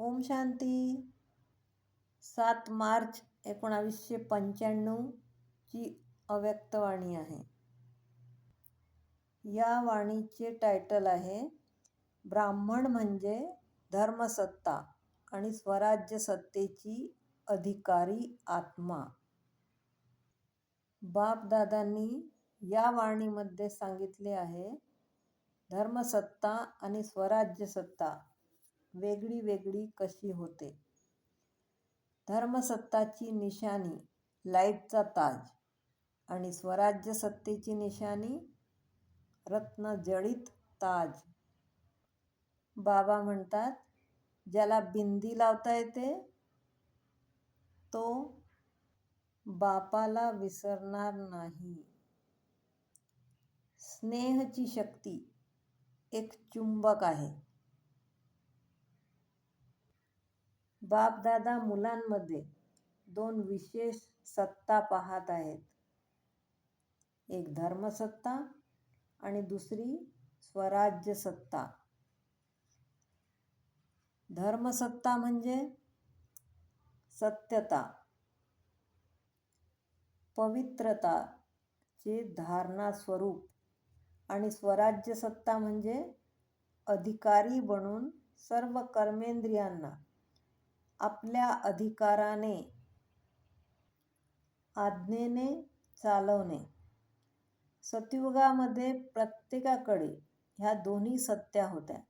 ओम शांती. सात मार्च एकोणावीसशे पंच्याण्णवची अव्यक्तवाणी आहे. या वाणीचे टायटल आहे ब्राह्मण म्हणजे धर्मसत्ता आणि स्वराज्य सत्तेची अधिकारी आत्मा. बापदादांनी या वाणीमध्ये सांगितले आहे धर्मसत्ता आणि स्वराज्य सत्ता वेगळी वेगळी कशी होते? धर्मसत्ताची निशाणी लाईटचा ताज आणि स्वराज्य सत्तेची निशाणी रत्नजडित ताज. बाबा म्हणतात ज्याला बिंदी लावता येते तो बापाला विसरणार नाही. स्नेहची शक्ती एक चुंबक आहे. बापदादा मुलांमध्ये दोन विशेष सत्ता पाहत आहेत. एक धर्मसत्ता आणि दुसरी स्वराज्य सत्ता. धर्मसत्ता म्हणजे सत्यता पवित्रताचे धारणा स्वरूप आणि स्वराज्य सत्ता म्हणजे अधिकारी बनून सर्व कर्मेंद्रियांना आपल्या अधिकाराने आज्ञेने चालवणे. सतयुगामध्ये प्रत्येकाकडे ह्या दोन्ही सत्या होत्या.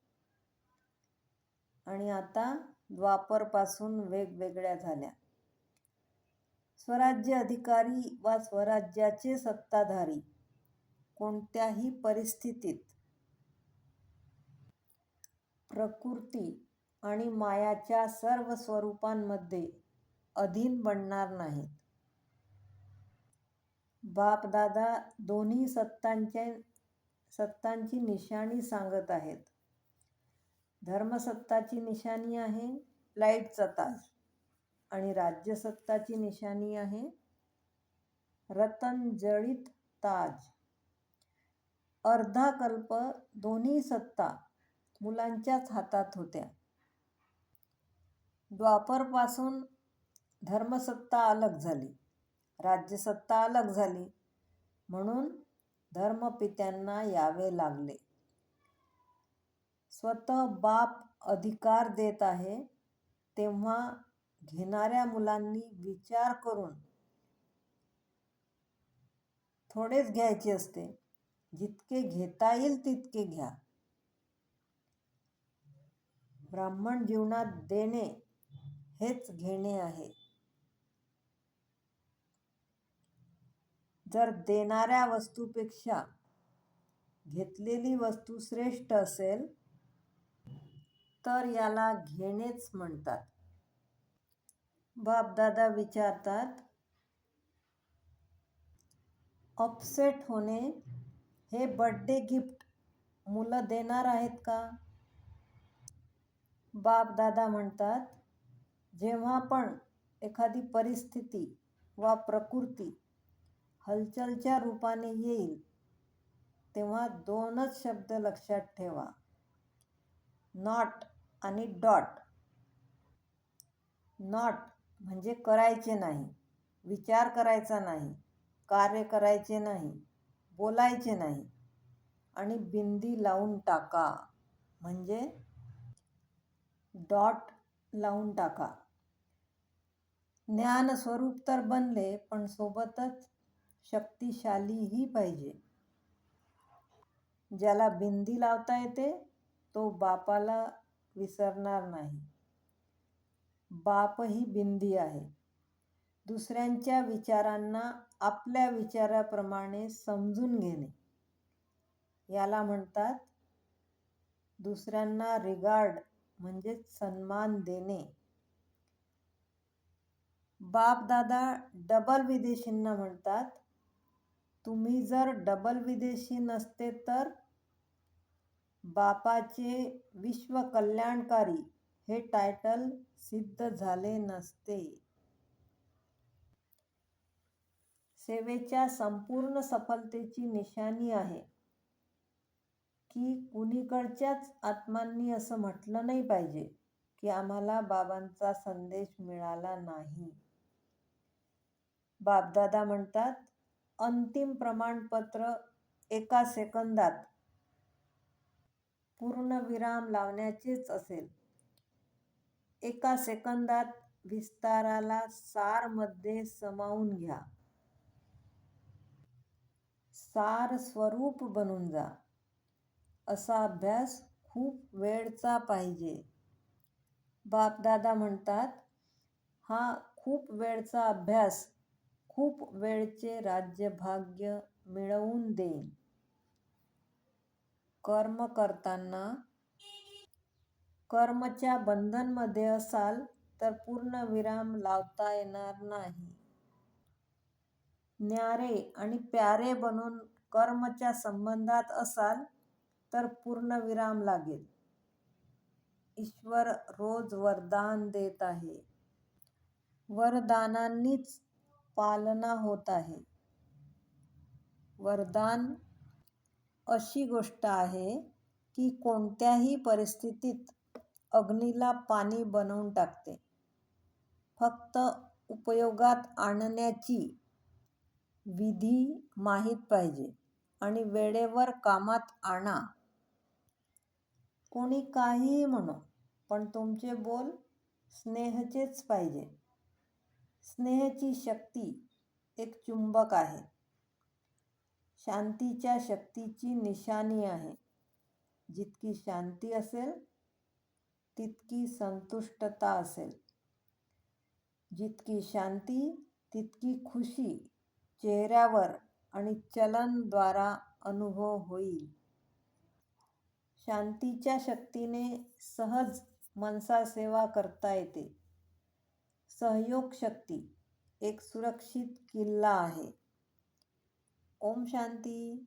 आणि आता द्वापरपासून वेगवेगळ्या झाल्या. स्वराज्य अधिकारी वा स्वराज्याचे सत्ताधारी कोणत्याही परिस्थितीत प्रकृती आणि मायाच्या सर्व स्वरूपांमध्ये अधीन बनणार नाहीत. बापदादा दोन्ही सत्तांचे सत्तांची निशाणी सांगत आहेत. धर्मसत्ताची निशाणी आहे लाईटचा ताज आणि राज्यसत्ताची निशाणी आहे रतनजळीत ताज. अर्धा कल्प दोन्ही सत्ता मुलांच्याच हातात होत्या. द्वापरपासून धर्मसत्ता अलग झाली. राज्यसत्ता अलग झाली. म्हणून धर्मपित्यांना यावे लागले. स्वतः बाप अधिकार देत आहे तेव्हा घेणाऱ्या मुलांनी विचार करून थोडेच घ्यायचे असते. जितके घेता येईल तितके घ्या. ब्राह्मण जीवनात देणे हेच घेणे आहे. जर देणाऱ्या वस्तूपेक्षा घेतलेली वस्तू श्रेष्ठ असेल तर याला घेणेच म्हणतात. बापदादा विचारतात अपसेट होणे हे बड्डे गिफ्ट मुलं देणार आहेत का? बापदादा म्हणतात जेव्हा पण एखादी परिस्थिती वा प्रकृती हलचलच्या रूपाने येईल तेव्हा दोनच शब्द लक्षात ठेवा. नॉट आणि डॉट. नॉट म्हणजे करायचे नाही विचार करायचा नाही कार्य करायचे नाही बोलायचे नाही आणि बिंदी लावून टाका. म्हणजे डॉट लावून टाका. ज्ञान स्वरूप तर बनले पण सोबतच शक्तिशालीही पाहिजे. ज्याला बिंदी लावता येते तो बापाला विसरणार नाही. बाप ही बिंदी आहे. दुसऱ्यांच्या विचारांना आपल्या विचाराप्रमाणे समजून घेणे. याला म्हणतात दुसऱ्यांना रिगार्ड म्हणजेच सन्मान देणे. बापदादा डबल विदेशींना म्हणतात. तुम्ही जर डबल विदेशी नसते तर बापाचे विश्व कल्याणकारी हे टायटल सिद्ध झाले नसते. सेवेच्या संपूर्ण सफलतेची निशाणी आहे. की कुणीकडच्याच आत्मांनी असं म्हटलं नाही पाहिजे की आम्हाला बाबांचा संदेश मिळाला नाही. बापदादा म्हणतात अंतिम प्रमाणपत्र एका सेकंदात पूर्णविराम लावण्याचेच असेल. एका सेकंदात विस्ताराला सारमध्ये समावून घ्या. सार स्वरूप बनून जा. असा अभ्यास खूप वेळचा पाहिजे. बापदादा म्हणतात हा खूप वेळचा अभ्यास खूप वेळचे राज्यभाग्य मिळवून देईन. कर्म करताना कर्मच्या बंधनमध्ये असाल तर पूर्ण विराम लावता येणार नाही. न्यारे आणि प्यारे बनून कर्मच्या संबंधात असाल तर पूर्ण विराम लागेल. ईश्वर रोज वरदान देत आहे. वरदानांनीच पालना होत आहे. वरदान अशी गोष्ट आहे की कोणत्याही परिस्थितीत अग्नीला पाणी बनवून टाकते. फक्त उपयोगात आणण्याची विधी माहीत पाहिजे आणि वेळेवर कामात आणा. कोणी काहीही म्हणो पण तुमचे बोल स्नेहचेच पाहिजे. स्नेहची शक्ती एक चुंबक आहे. शांतीच्या शक्तीची निशाणी आहे. जितकी शांती असेल, तितकी संतुष्टता असेल. जितकी शांती, तितकी खुशी चेहऱ्यावर आणि चलनद्वारा अनुभव होईल. शांतीच्या शक्तीने सहज मनसा सेवा करता येते. सहयोग शक्ती एक सुरक्षित किल्ला आहे. ओम शांती.